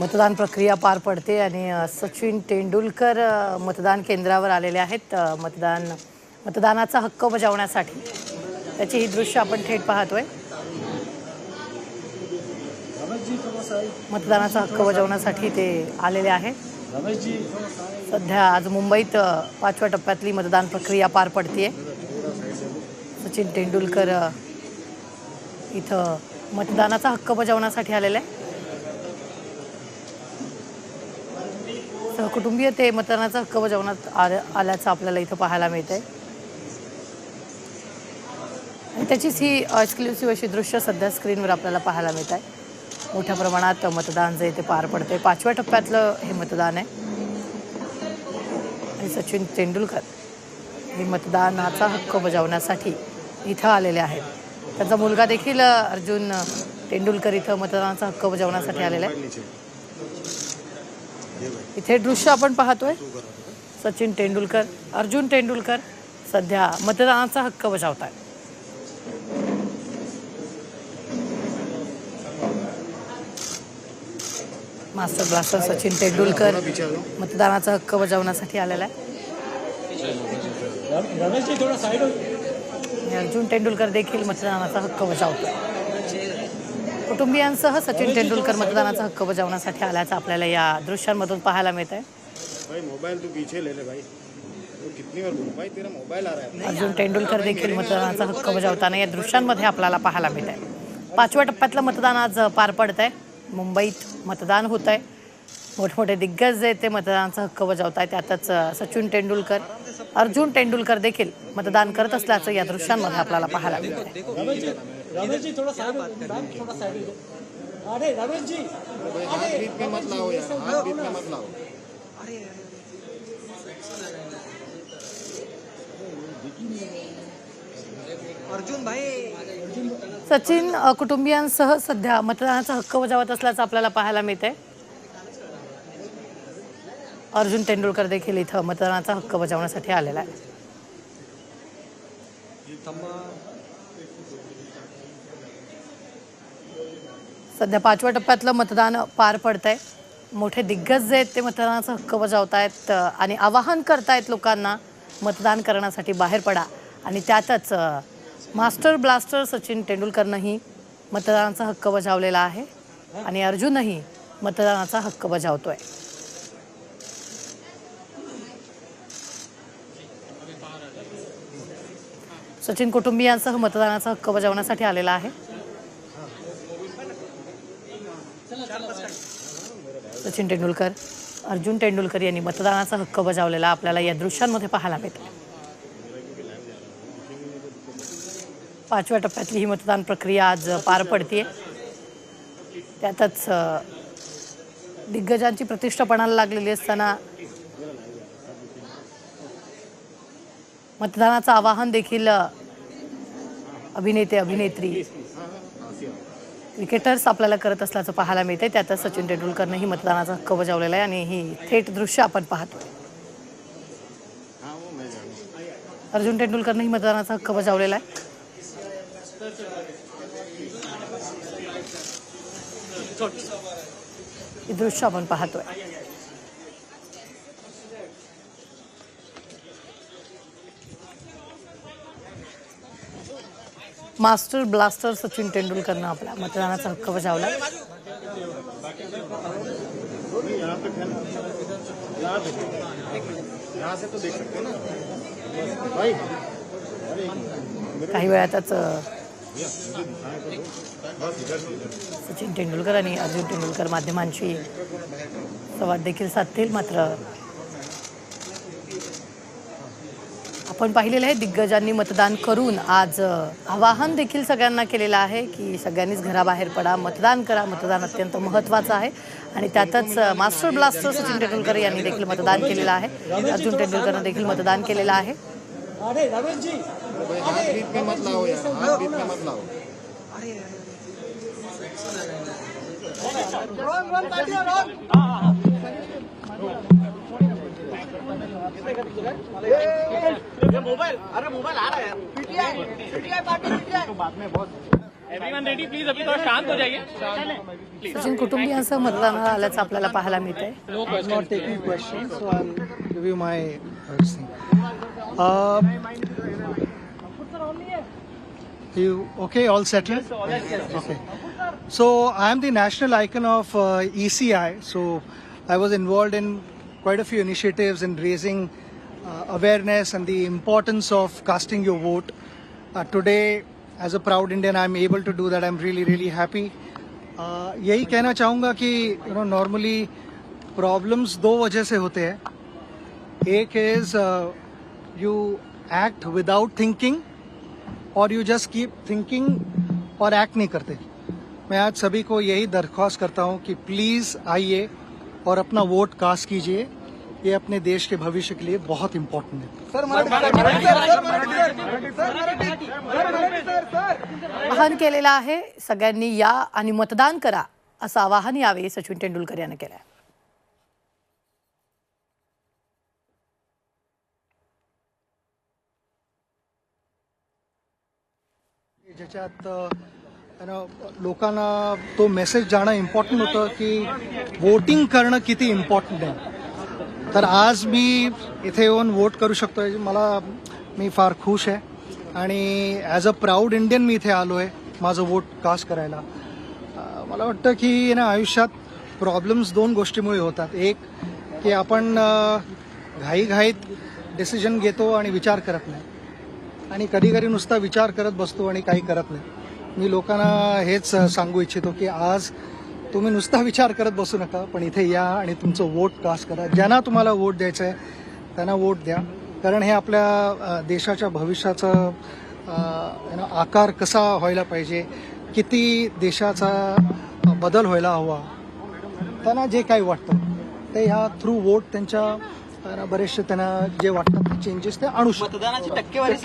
मतदान प्रक्रिया पार पडते आणि सचिन तेंडुलकर मतदान केंद्रावर आलेले आहेत. मतदान मतदानाचा हक्क बजावण्यासाठी. त्याची ही दृश्य आपण थेट पाहतोय. मतदानाचा हक्क बजावण्यासाठी ते आलेले आहेत. सध्या आज मुंबईत पाचव्या टप्प्यातली मतदान प्रक्रिया पार पडतीये. सचिन तेंडुलकर इथं मतदानाचा हक्क बजावण्यासाठी आलेला आहे सहकुटुंबीय ते मतदानाचा हक्क बजावण्यात आल्या- आल्याचं आपल्याला इथं पाहायला मिळतंय. आणि त्याचीच ही एक्सक्लुसिव्ह अशी दृश्य सध्या स्क्रीनवर आपल्याला पाहायला मिळत आहे मोठ्या प्रमाणात मतदान जे इथे पार पडते पाचव्या टप्प्यातलं हे मतदान आहे. आणि सचिन तेंडुलकर हे मतदानाचा हक्क बजावण्यासाठी इथं आलेले आहेत. त्यांचा मुलगा देखील अर्जुन तेंडुलकर इथं मतदानाचा हक्क बजावण्यासाठी आलेला आहे. इथे दृश्य आपण पाहतोय. सचिन तेंडुलकर अर्जुन तेंडुलकर सध्या मतदानाचा हक्क बजावत आहेत मास्टर ब्लास्टर सचिन तेंडुलकर मतदानाचा हक्क बजावण्यासाठी आलेला आहे. अर्जुन तेंडुलकर देखील मतदानाचा हक्क बजावतो कुटुंबियांसह सचिन तेंडुलकर मतदानाचा हक्क बजावण्यासाठी आल्याचं आपल्याला या दृश्यांमधून पाहायला मिळत आहे अर्जुन तेंडुलकर देखील मतदानाचा हक्क बजावताना या दृश्यांमध्ये आपल्याला पाहायला मिळत आहे पाचव्या टप्प्यातलं मतदान आज पार पडत आहे मुंबईत मतदान होत आहे मोठमोठे दिग्गज जे ते मतदानाचा हक्क बजावत आहेत त्यातच सचिन तेंडुलकर अर्जुन तेंडुलकर देखील मतदान करत असल्याचं या दृश्यांमध्ये आपल्याला पाहायला मिळत आहे रमेश जी थोड़ा साइड मैम थोड़ा साइड हो अरे रमेश जी हाथ बीच में मत लाओ यार हाथ बीच में मत लाओ अर्जुन भाई. सचिन कुटुंबियांसह सध्या मतदानाचा हक्क बजावत असल्याचं आपल्याला पाहायला मिळतंय. अर्जुन तेंडुलकर देखील इथं मतदानाचा हक्क बजावण्यासाठी आलेला आहे. सध्या पाचव्या टप्प्यातलं मतदान पार पडतंय. मोठे दिग्गज जे आहेत ते मतदानाचा हक्क बजावत आहेत आणि आवाहन करतायत लोकांना मतदान करण्यासाठी बाहेर पडा. आणि त्यातच मास्टर ब्लास्टर सचिन तेंडुलकरनंही मतदानाचा हक्क बजावलेला आहे आणि अर्जुनही मतदानाचा हक्क बजावतो आहे सचिन कुटुंबियांसह मतदानाचा हक्क बजावण्यासाठी आलेला आहे. सचिन तेंडुलकर अर्जुन तेंडुलकर यांनी मतदानाचा हक्क बजावलेला आपल्याला या दृश्यांमध्ये पाहायला मिळतो. पाचव्या टप्प्यातली ही मतदान प्रक्रिया आज पार पडतीये. त्यातच दिग्गजांची प्रतिष्ठा पणाला लागलेली असताना मतदानाचं आवाहन देखील अभिनेते अभिनेत्री क्रिकेटर्स आपल्याला करत असल्याचं पाहायला मिळते त्यातच सचिन तेंडुलकरनंही मतदानाचा हक्क बजावलेला आहे आणि ही थेट दृश्य आपण पाहतो अर्जुन तेंडुलकरनंही मतदानाचा हक्क बजावलेला आहे. हे दृश्य आपण पाहतोय. मास्टर ब्लास्टर सचिन तेंडुलकरनं आपला मतदानाचा हक्क बजावला. काही वेळातच सचिन तेंडुलकर आणि अर्जुन तेंडुलकर माध्यमांशी संवाद देखील साधतील मात्र आपण पाहिलेलं आहे दिग्गजांनी मतदान करून आज आवाहन देखील सगळ्यांना केलेलं आहे की सगळ्यांनीच घराबाहेर पडा मतदान करा. मतदान अत्यंत महत्त्वाचं आहे. आणि त्यातच मास्टर ब्लास्टर सचिन तेंडुलकर यांनी देखील मतदान केलेलं आहे. अर्जुन तेंडुलकरनं देखील मतदान केलेलं आहे. मोबाइल अरे मोबाइल आ रहा है पीटीआई पीटीआई पार्टी पीटीआई तो बाद में बहुत एवरीवन रेडी प्लीज अभी थोड़ा शांत हो जाइए सचिन कुटुंबियांसह मतदानाला आल्याचं आपल्याला पाहायला मिळतंय I'm not taking questions, so I'll give you my uh, thing. Uh, you okay? All settled? Okay. So I am the national icon of uh, ECI. So I was involved in quite a few initiatives in raising uh, awareness and the importance of casting your vote. Uh, today, as a proud Indian, I'm able to do that. I'm really, really happy. Uh, यही कहना चाहूँगा कि you know normally problems दो वजह से होते हैं एक is you act without thinking और यू जस्ट कीप थिंकिंग और एक्ट नहीं करते मैं आज सभी को यही दरख्वास्त करता हूँ कि प्लीज़ आइए और अपना वोट कास्ट कीजिए ये अपने देश के भविष्य के लिए बहुत इंपॉर्टेंट है। आवाहन केलेलं आहे सगळ्यांनी या आणि मतदान करा असं आवाहन यावेळी सचिन तेंडुलकर यानं केलं आहे ज्याच्यात लोकांना तो मेसेज जाणं इम्पॉर्टंट होतं की वोटिंग करणं किती इम्पॉर्टंट आहे. तर आज मी इथे येऊन वोट करू शकतोय. मला मी फार खुश आहे. आणि ॲज अ प्राऊड इंडियन मी इथे आलो आहे माझं वोट कास्ट करायला. मला वाटतं की ना आयुष्यात प्रॉब्लेम्स दोन गोष्टीमुळे होतात. एक की आपण घाईघाईत डिसिजन घेतो आणि विचार करत नाही. आणि कधी कधी नुसता विचार करत बसतो आणि काही करत नाही. मी लोकांना हेच सांगू इच्छितो की आज तुम्ही नुसता विचार करत बसू नका पण इथे या आणि तुमचं वोट कास्ट करा. ज्यांना तुम्हाला वोट द्यायचं आहे त्यांना वोट द्या. कारण हे आपल्या देशाच्या भविष्याचा आकार कसा व्हायला पाहिजे किती देशाचा बदल व्हायला हवा त्यांना जे काही वाटतं ते ह्या थ्रू वोट त्यांच्या बरेचसे त्यांना जे वाटतं ते चेंजेस ते आणू शकतात. टक्केवारी